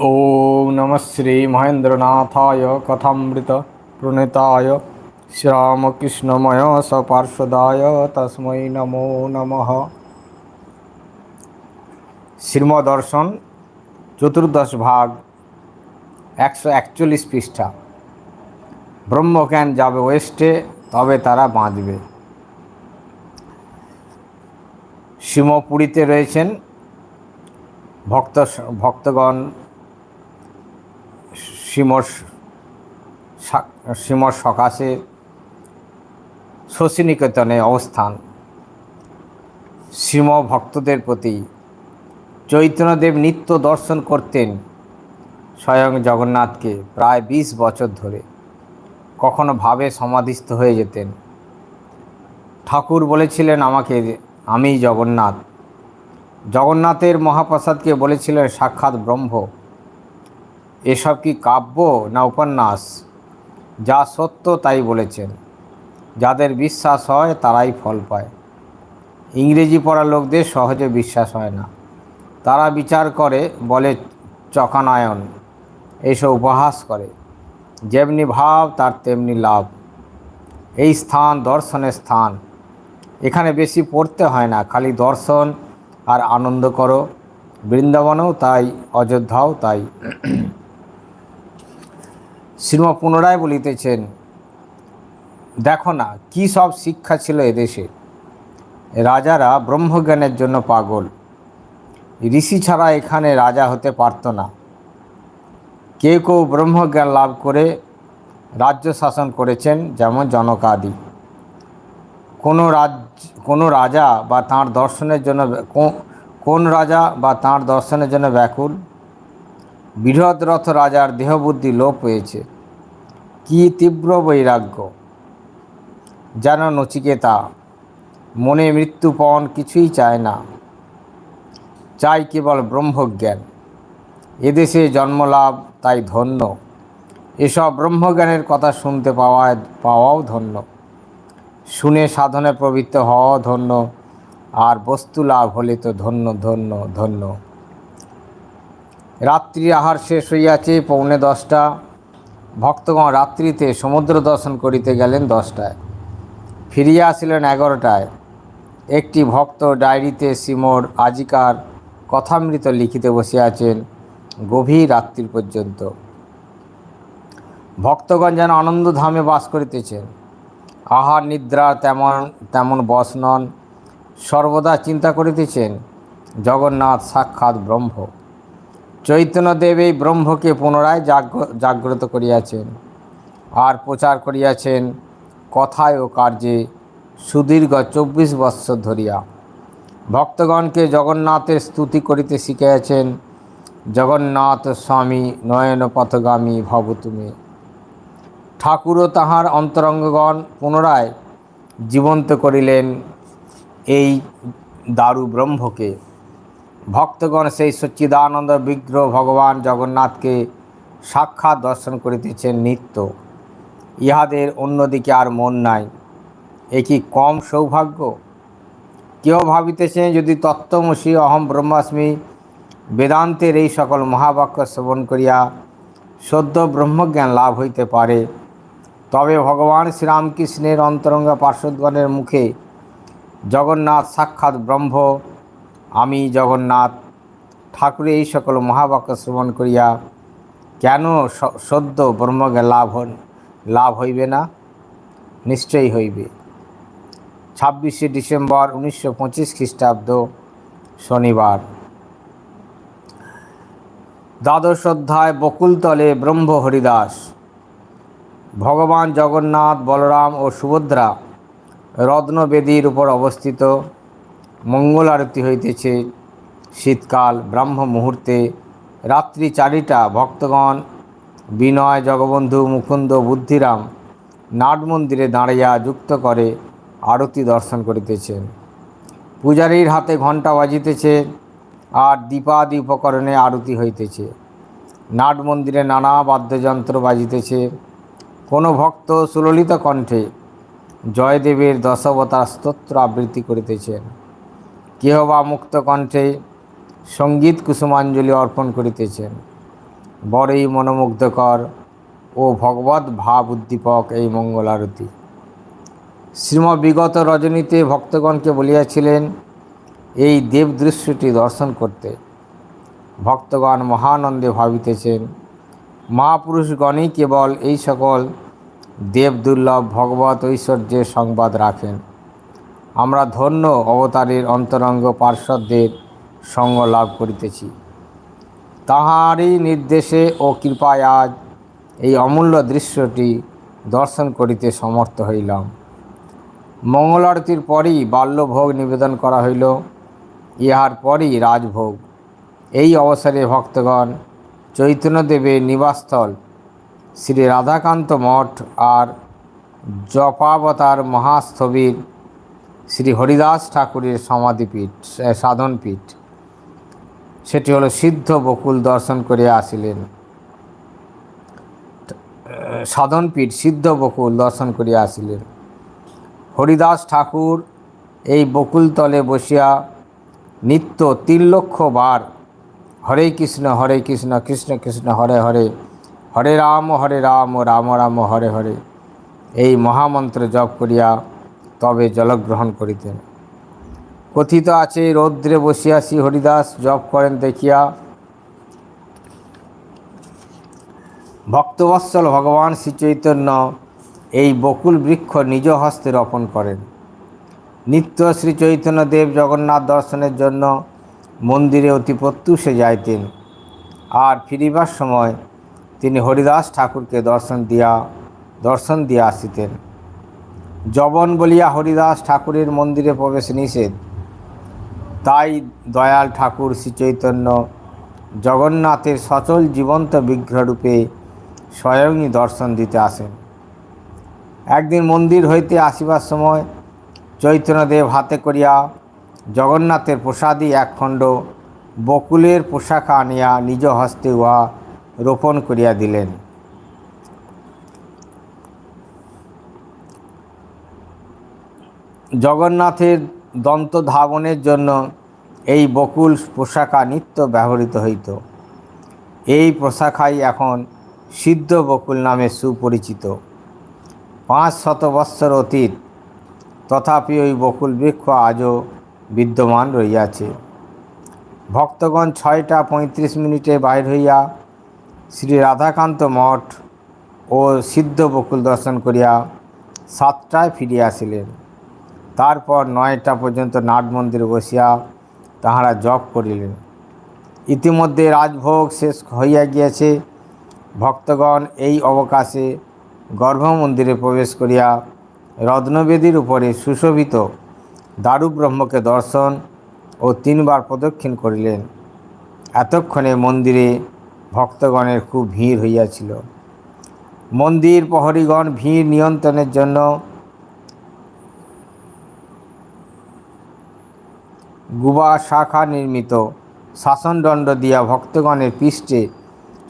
ॐ नमः श्रीमहेन्द्रनाथाय कथामृत प्रणेताय श्यामकृष्णमय सपार्षदाय তসমৈ নমো নমঃ শ্রীমদর্শন চতুর্দশ ভাগ একশো একচল্লিশ পৃষ্ঠা ব্রহ্মজ্ঞান যাবে ওয়েস্টে তবে তারা বাঁচবে শিমপুরীতে রয়েছেন ভক্ত ভক্তগণ শ্রীমর শ্রীমর সকাশে শশীনিকেতনে অবস্থান। শ্রীম ভক্তদের প্রতি চৈতন্যদেব নিত্য দর্শন করতেন স্বয়ং জগন্নাথকে প্রায় বিশ বছর ধরে। কখনো ভাবে সমাধিস্থ হয়ে যেতেন। ঠাকুর বলেছিলেন আমাকে আমি জগন্নাথ। জগন্নাথের মহাপ্রসাদকে বলেছিলেন সাক্ষাৎ ব্রহ্ম। এসব কি কাব্য না উপন্যাস? যা সত্য তাই বলেছেন। যাদের বিশ্বাস হয় তারাই ফল পায়। ইংরেজি পড়া লোকদের সহজে বিশ্বাস হয় না। তারা বিচার করে, বলে চকানায়ন এইসব উপহাস করে। যেমনি ভাব, তার তেমনি লাভ। এই স্থান দর্শনের স্থান। এখানে বেশি পড়তে হয় না, খালি দর্শন আর আনন্দ করো। বৃন্দাবনেও তাই, অযোধ্যাও তাই। শ্রীম পুনরায় বলিতেছেন, দেখো না, কি সব শিক্ষা ছিল এদেশে। রাজারা ব্রহ্মজ্ঞানের জন্য পাগল। ঋষি ছাড়া এখানে রাজা হতে পারত না। কেউ কেউ ব্রহ্মজ্ঞান লাভ করে রাজ্য শাসন করেছেন, যেমন জনকাদি কোনো রাজ, কোনো রাজা বা তাঁর দর্শনের জন্য কোন রাজা বা তাঁর দর্শনের জন্য ব্যাকুল? বৃহদ্রথ রাজার দেহবুদ্ধি লোপ হয়েছে কি তীব্র বৈরাগ্য? যেন নচিকেতা, মনে মৃত্যুপণ কিছুই চায় না। চাই কেবল ব্রহ্মজ্ঞান। এদেশে জন্মলাভ তাই ধন্য। এসব ব্রহ্মজ্ঞানের কথা শুনতে পাওয়া পাওয়াও ধন্য। শুনে সাধনে প্রবৃত্ত হওয়াও ধন্য। আর বস্তু লাভ হলে তো ধন্য ধন্য ধন্য। রাত্রি আহার শেষ হইয়াছে, পৌনে দশটা। ভক্তগণ রাত্রিতে সমুদ্র দর্শন করিতে গেলেন দশটায়। ফিরিয়া আসিলেন এগারোটায়। একটি ভক্ত ডায়েরিতে সিমোর আজিকার কথামৃত লিখিতে বসিয়াছেন গভীর রাত্রির পর্যন্ত। ভক্তগণ যেন আনন্দধামে বাস করিতেছেন। আহার, নিদ্রা তেমন তেমন বস নন। সর্বদা চিন্তা করিতেছেন, জগন্নাথ সাক্ষাৎ ব্রহ্ম। চৈতন্যদেব এই ব্রহ্মকে পুনরায় জাগ্রত করিয়াছেন আর প্রচার করিয়াছেন কথায় ও কার্যে সুদীর্ঘ চব্বিশ বৎসর ধরিয়া। ভক্তগণকে জগন্নাথের স্তুতি করিতে শিখিয়াছেন, জগন্নাথ স্বামী নয়ন পথগামী ভব তুমি। ঠাকুরও তাহার অন্তরঙ্গগণ পুনরায় জীবন্ত করিলেন এই দারু ব্রহ্মকে। ভক্তগণ সেই সচ্চিদানন্দ বিগ্রহ ভগবান জগন্নাথকে সাক্ষাৎ দর্শন করিতেছেন নিত্য। ইহাদের অন্যদিকে আর মন নাই। এ কি কম সৌভাগ্য? কেউ ভাবিতেছেন যদি তত্ত্বমসী অহম ব্রহ্মাস্মি বেদান্তের এই সকল মহাবাক্য শ্রবণ করিয়া সদ্য ব্রহ্মজ্ঞান লাভ হইতে পারে, তবে ভগবান শ্রীরামকৃষ্ণের অন্তরঙ্গ পার্শ্বদগণের মুখে জগন্নাথ সাক্ষাৎ ব্রহ্ম আমি জগন্নাথ ঠাকুরের এই সকল মহাবাক্য শ্রবণ করিয়া কেন সদ্য ব্রহ্মজ্ঞান লাভ লাভ হইবে না? নিশ্চয়ই হইবে। ছাব্বিশে ডিসেম্বর উনিশশো পঁচিশ খ্রিস্টাব্দ শনিবার। দ্বাদশ অধ্যায় বকুলতলে ব্রহ্ম হরিদাস। ভগবান জগন্নাথ, বলরাম ও সুভদ্রা রত্নবেদীর উপর অবস্থিত। মঙ্গল আরতি হইতেছে। শীতকাল, ব্রাহ্ম মুহূর্তে। রাত্রি চারিটা, ভক্তগণ, বিনয়, জগবন্ধু, মুকুন্দ, বুদ্ধিরাম নাট মন্দিরে দাঁড়িয়া যুক্ত করে আরতি দর্শন করিতেছেন। পূজারীর হাতে ঘণ্টা বাজিতেছে আর দীপাদি উপকরণে আরতি হইতেছে। নাট মন্দিরে নানা বাদ্যযন্ত্র বাজিতেছে। কোনো ভক্ত সুললিত কণ্ঠে জয়দেবের দশবতার স্তোত্র আবৃত্তি করিতেছেন। কেহ বা মুক্ত কণ্ঠে সংগীত কুসুমাঞ্জলি অর্পণ করিতেছেন। বড়ই মনোমুগ্ধকর ও ভগবত ভাব উদ্দীপক এই মঙ্গল আরতি। শ্রীম বিগত রজনীতে ভক্তগণকে বলিয়াছিলেন, এই দেব দৃশ্যটি দর্শন করতে ভক্তগণ মহানন্দে ভাবিতেছেন। মহাপুরুষগণই কেবল এই সকল দেব দুর্লভ ভগবত ঐশ্বর্যের সংবাদ রাখেন। আমরা ধন্য অবতারের অন্তরঙ্গ পার্শ্বদের সঙ্গ লাভ করিতেছি। তাহারই নির্দেশে ও কৃপায় আজ এই অমূল্য দৃশ্যটি দর্শন করিতে সমর্থ হইলাম। মঙ্গল আরতির পরই বাল্যভোগ নিবেদন করা হইল, ইহার পরই রাজভোগ। এই অবসরে ভক্তগণ, চৈতন্যদেবের নিবাসস্থল শ্রী রাধাকান্ত মঠ আর জপাবতার মহাস্থবির শ্রী হরিদাস ঠাকুরের সমাধিপীঠ সাধনপীঠ। সেটি হলো সিদ্ধ বকুল দর্শন করে আসিলেন। সাধনপীঠ, সিদ্ধ বকুল দর্শন করিয়া আসিলেন। হরিদাস ঠাকুর এই বকুলতলে বসিয়া নিত্য তিন লক্ষ বার হরে কৃষ্ণ হরে কৃষ্ণ কৃষ্ণ কৃষ্ণ, হরে হরে হরে রাম হরে রাম রাম রাম, হরে হরে, এই মহামন্ত্র জপ করিয়া তবে জলগ্রহণ করিতেন। কথিত আছে, রৌদ্রে বসিয়া শ্রী হরিদাস, জপ করেন দেখিয়া। ভক্তবৎসল ভগবান শ্রী চৈতন্য এই বকুল বৃক্ষ নিজ হস্তে রোপণ করেন। নিত্য শ্রী চৈতন্যদেব জগন্নাথ দর্শনের জন্য মন্দিরে অতি প্রত্যুষে যাইতেন। আর ফিরিবার সময় তিনি হরিদাস ঠাকুরকে দর্শন দিয়া দর্শন দিয়া আসিতেন। জবন বলিয়া হরিদাস ঠাকুরের মন্দিরে প্রবেশ নিষেধ। তাই দয়াল ঠাকুর শ্রীচৈতন্য জগন্নাথের সচল জীবন্ত বিগ্রহরূপে স্বয়ংই দর্শন দিতে আসেন। একদিন মন্দির হইতে আসিবার সময় চৈতন্যদেব হাতে করিয়া জগন্নাথের প্রসাদী একখণ্ড বকুলের পোশাক আনিয়া নিজ হস্তে উহা রোপণ করিয়া দিলেন। জগন্নাথের দন্ত ধাবনের জন্য এই বকুল পোশাকা নিত্য ব্যবহৃত হইত। এই পোশাকাই এখন সিদ্ধ বকুল নামে সুপরিচিত। পাঁচ শত বৎসর অতীত, তথাপি ওই বকুল বৃক্ষ আজও বিদ্যমান রইয়াছে ভক্তগণ ছয়টা পঁয়ত্রিশ মিনিটে বাইর হইয়া শ্রী রাধাকান্ত মঠ ও সিদ্ধ বকুল দর্শন করিয়া সাতটায় ফিরিয়া আসিলেন তারপর নয়টা পর্যন্ত নাট মন্দিরে বসিয়া তাহারা জপ করিলেন। ইতিমধ্যে রাজভোগ শেষ হইয়া গিয়াছে। ভক্তগণ এই অবকাশে গর্ভমন্দিরে প্রবেশ করিয়া রত্নবেদীর উপরে সুশোভিত দারু ব্রহ্মকে দর্শন ও তিনবার প্রদক্ষিণ করিলেন। এতক্ষণে মন্দিরে ভক্তগণের খুব ভিড় হইয়াছিল। মন্দির প্রহরীগণ ভিড় নিয়ন্ত্রণের জন্য গুবা শাখা নির্মিত। শাসনদণ্ড দিয়া ভক্তগণের পৃষ্ঠে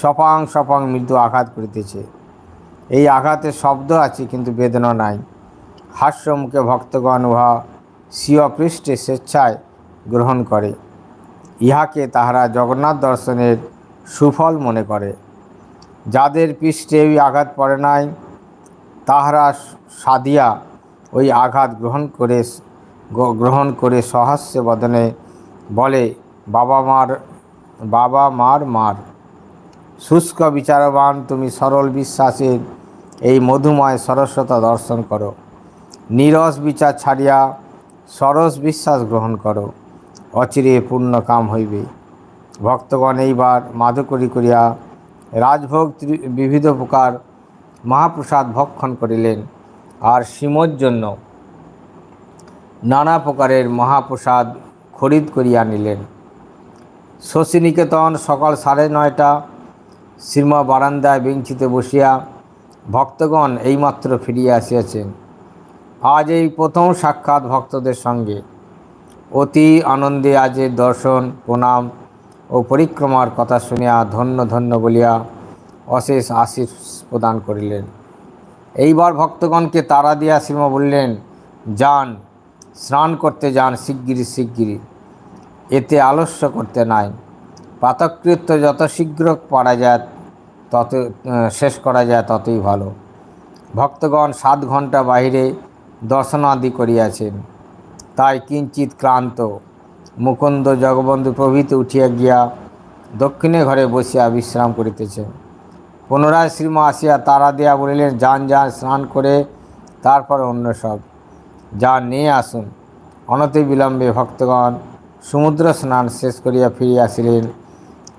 সপাং সপাং মৃদু আঘাত করিতেছে। এই আঘাতের শব্দ আছে, কিন্তু বেদনা নাই। হাস্যমুখে ভক্তগণ উহা স্বীয় পৃষ্ঠে স্বেচ্ছায় গ্রহণ করে। ইহাকে তাহারা জগন্নাথ দর্শনের সুফল মনে করে। যাদের পৃষ্ঠে ওই আঘাত পড়ে নাই, তাহারা সাদিয়া ওই আঘাত গ্রহণ করে গ্রহণ করে সহাস্য বদনে বলে, বাবা মার বাবা মার মার। শুষ্ক বিচারবান তুমি সরল বিশ্বাসের এই মধুময় সরস্বতা দর্শন করো। নিরস বিচার ছাড়িয়া সরস বিশ্বাস গ্রহণ করো। অচিরে পূর্ণ কাম হইবে। ভক্তগণ এইবার মাধুকরী করিয়া রাজভোগ বিবিধ প্রকার মহাপ্রসাদ ভক্ষণ করিলেন। আর সীমর জন্য নানা প্রকারের মহাপ্রসাদ খরিদ করিয়া নিলেন। শশীনিকেতন সকাল সাড়ে নয়টা, শ্রীমা বারান্দায় বেঞ্চিতে বসিয়া ভক্তগণ এইমাত্র ফিরিয়া আসিয়াছেন। আজ এই প্রথম সাক্ষাৎ ভক্তদের সঙ্গে। অতি আনন্দে আজের দর্শন, প্রণাম ও পরিক্রমার কথা শুনিয়া ধন্য ধন্য বলিয়া অশেষ আশীষ প্রদান করিলেন। এইবার ভক্তগণকে তারা দিয়া শ্রীমা বললেন, যান। স্নান করতে যান শিগগিরি শিগগিরি এতে আলস্য করতে নাই। প্রাতকৃত্য যত শীঘ্র পারা যায়, তত শেষ করা যায়, ততই ভালো। ভক্তগণ সাত ঘণ্টা বাহিরে দর্শনাদি করিয়াছেন। তাই কিঞ্চিত ক্লান্ত। মুকুন্দ জগবন্ধু প্রভৃতি উঠিয়া গিয়া দক্ষিণে ঘরে বসিয়া বিশ্রাম করিতেছেন। পুনরায় শ্রীমা আসিয়া তারা দিয়া বলিলেন, যান যান, স্নান করে তারপর অন্য সব। যা নিয়ে আসুন। অনতি বিলম্বে ভক্তগণ সমুদ্র স্নান শেষ করিয়া ফিরিয়া আসিলেন।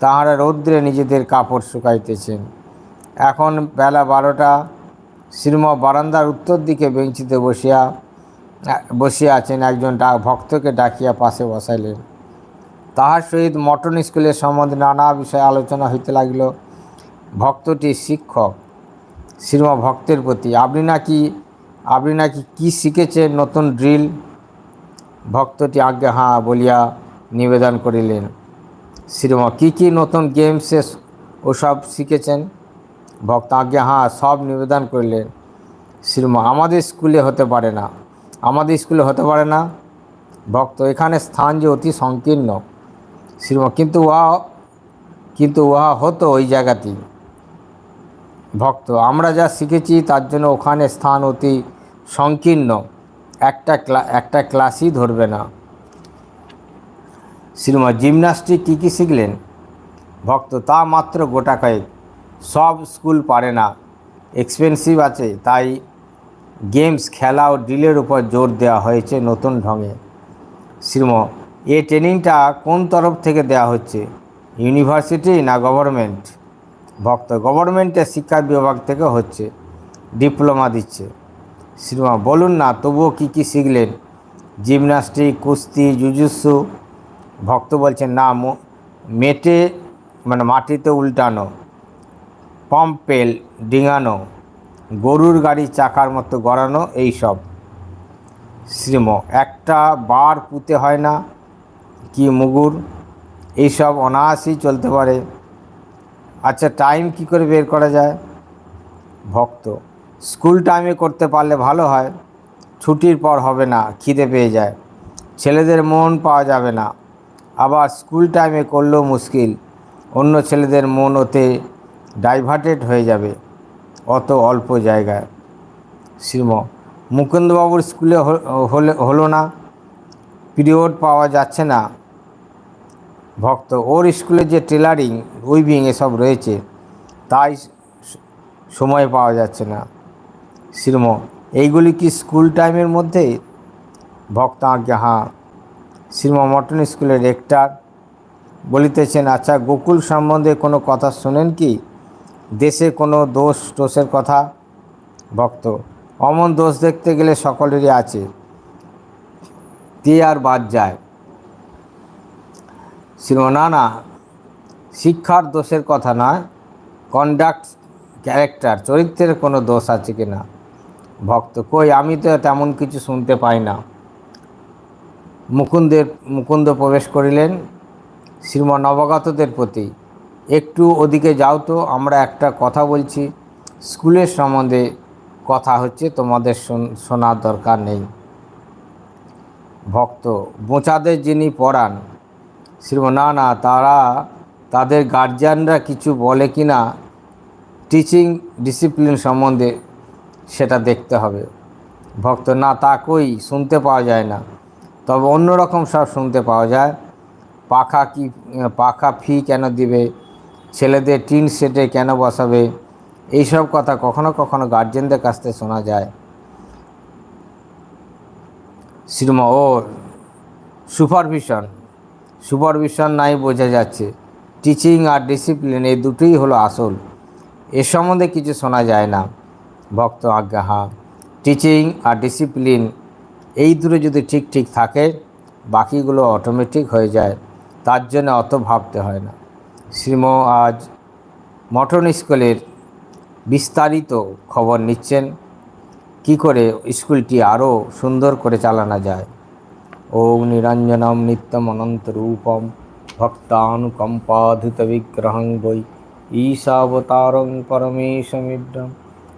তাহারা রৌদ্রে নিজেদের কাপড় শুকাইতেছেন। এখন বেলা বারোটা, শ্রীম বারান্দার উত্তর দিকে বেঞ্চিতে বসিয়া বসিয়া আছেন একজন ডা- ভক্তকে ডাকিয়া পাশে বসাইলেন। তাহার সহিত মটন স্কুলের সম্বন্ধে নানা বিষয়ে আলোচনা হইতে লাগিল। ভক্তটি শিক্ষক। শ্রীম ভক্তের প্রতি, আপনি নাকি আপনি নাকি কী শিখেছেন নতুন ড্রিল ভক্তটি আজ্ঞা, হাঁ বলিয়া নিবেদন করিলেন। শ্রীমা, কী কী নতুন গেমসে ওসব শিখেছেন? ভক্ত আজ্ঞা, হাঁ সব নিবেদন করিলেন। শ্রীমা, আমাদের স্কুলে হতে পারে না। আমাদের স্কুলে হতে পারে না? ভক্ত, এখানে স্থান যে অতি সংকীর্ণ। শ্রীমা, কিন্তু উহা কিন্তু উহা হতো ওই জায়গাতেই। ভক্ত, আমরা যা শিখেছি তার জন্য ওখানে স্থান অতি সংকীর্ণ। একটা একটা ক্লাসই ধরবে না। শ্রীমা জিমনাস্টিক কী কী শিখলেন? ভক্ত তা মাত্র গোটা কয়েক। সব স্কুল পারে না। এক্সপেন্সিভ আছে, তাই গেমস, খেলা ও ড্রিলের উপর জোর দেওয়া হয়েছে নতুন ঢঙে। শ্রীম এ ট্রেনিংটা কোন তরফ থেকে দেওয়া হচ্ছে? ইউনিভার্সিটি না গভর্নমেন্ট? ভক্ত গভর্নমেন্টের শিক্ষা বিভাগ থেকে হচ্ছে। ডিপ্লোমা দিচ্ছে। শ্রীমা বলুন না, তবুও কী কী শিখলেন? জিমনাস্টিক, কুস্তি, জুজুৎসু, ভক্ত বলছেন, না মেটে মানে মাটিতে উল্টানো, পাম্পেল ডিঙানো, গরুর গাড়ি চাকার মতো গড়ানো এইসব শ্রীম একটা বার পুঁতে হয় না কি মুগুর? এইসব অনায়াসই চলতে পারে। আচ্ছা টাইম কি করে বের করা যায়? ভক্ত স্কুল টাইমে করতে পারলে ভালো হয়, ছুটির পর হবে না, খিদে পেয়ে যায়। ছেলেদের মন পাওয়া যাবে না, আবার স্কুল টাইমে করলেও মুশকিল। অন্য ছেলেদের মন ওতে ডাইভার্টেড হয়ে যাবে, অত অল্প জায়গায়। শ্রীম, মুকুন্দবাবুর স্কুলে হলে, হলো না, পিরিয়ড পাওয়া যাচ্ছে না। ভক্ত, ওর স্কুলে যে টেলারিং উইভিং এসব রয়েছে, তাই সময় পাওয়া যাচ্ছে না। শ্রীম, এইগুলি কি স্কুল টাইমের মধ্যে? ভক্ত আজ্ঞা হাঁ শ্রীম, মটন স্কুলের রেক্টার বলিতেছেন আচ্ছা গোকুল সম্বন্ধে কোনো কথা শোনেন কি? দেশে কোনো দোষ টোষের কথা? ভক্ত, অমন দোষ দেখতে গেলে সকলেরই আছে। কে আর বাদ যায়। শ্রীম, না না, শিক্ষার দোষের কথা নয় কন্ডাক্ট ক্যারেক্টার চরিত্রের কোনো দোষ আছে কি না ভক্ত। কই, আমি তো তেমন কিছু শুনতে পাই না। মুকুন্দের, মুকুন্দ প্রবেশ করিলেন শ্রীম নবাগতদের প্রতি। একটু ওদিকে যাও তো, আমরা একটা কথা বলছি। স্কুলের সম্বন্ধে কথা হচ্ছে, তোমাদের শোন- শোনার দরকার নেই। ভক্ত, বোঁচাদের যিনি পড়ান শ্রীম না না, তারা, তাদের গার্জিয়ানরা কিছু বলে কি না টিচিং ডিসিপ্লিন সম্বন্ধে সেটা দেখতে হবে। ভক্ত না তা কই শুনতে পাওয়া যায় না। তবে অন্যরকম সব শুনতে পাওয়া যায়। পাখা কি, পাখা ফি কেন দিবে? ছেলেদের টিন সেটে কেন বসাবে? এইসব কথা কখনো কখনো গার্জেনদের কাছ থেকে শোনা যায়। শ্রীমা ও সুপারভিশন। সুপারভিশন নাই বোঝা যাচ্ছে। টিচিং আর ডিসিপ্লিন এই দুটোই হলো আসল। এ সম্বন্ধে কিছু শোনা যায় না। ভক্ত আজ্ঞা হ্যাঁ টিচিং আর ডিসিপ্লিন এই দুটো যদি ঠিক ঠিক থাকে, বাকিগুলো অটোমেটিক হয়ে যায়। তার জন্য অত ভাবতে হয় না। শ্রীম আজ মটন স্কুলের বিস্তারিত খবর নিচ্ছেন। কি করে স্কুলটি আরও সুন্দর করে চালানো যায়। ওম নিরঞ্জনম নিত্যম অনন্ত অনন্তরূপম ভক্তানুকম্পাধিত বিগ্রহং বৈ। ঈশাবতারং পরমেশমিড্ডম